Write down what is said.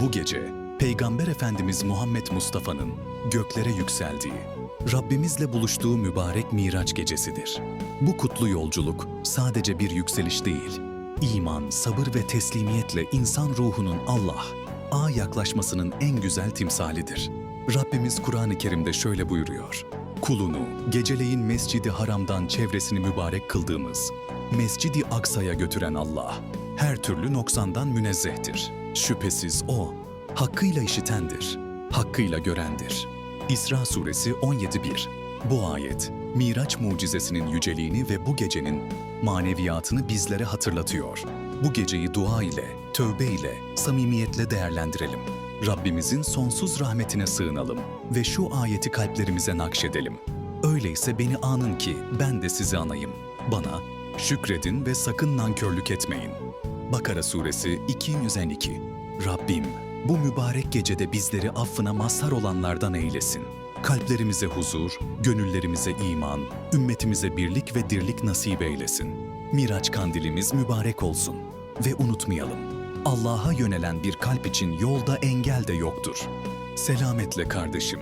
Bu gece Peygamber Efendimiz Muhammed Mustafa'nın göklere yükseldiği, Rabbimizle buluştuğu mübarek Miraç gecesidir. Bu kutlu yolculuk sadece bir yükseliş değil, iman, sabır ve teslimiyetle insan ruhunun Allah, A yaklaşmasının en güzel timsalidir. Rabbimiz Kur'an-ı Kerim'de şöyle buyuruyor. Kulunu geceleyin Mescidi Haram'dan çevresini mübarek kıldığımız Mescidi Aksa'ya götüren Allah her türlü noksandan münezzehtir. Şüphesiz O hakkıyla işitendir, hakkıyla görendir. İsra suresi 17.1 Bu ayet, Miraç mucizesinin yüceliğini ve bu gecenin maneviyatını bizlere hatırlatıyor. Bu geceyi dua ile, tövbe ile, samimiyetle değerlendirelim. Rabbimizin sonsuz rahmetine sığınalım ve şu ayeti kalplerimize nakşedelim. Öyleyse beni anın ki ben de sizi anayım. Bana şükredin ve sakın nankörlük etmeyin. Bakara suresi 212 Rabbim bu mübarek gecede bizleri affına mazhar olanlardan eylesin. Kalplerimize huzur, gönüllerimize iman, ümmetimize birlik ve dirlik nasip eylesin. Miraç kandilimiz mübarek olsun ve unutmayalım. Allah'a yönelen bir kalp için yolda engel de yoktur. Selametle kardeşim.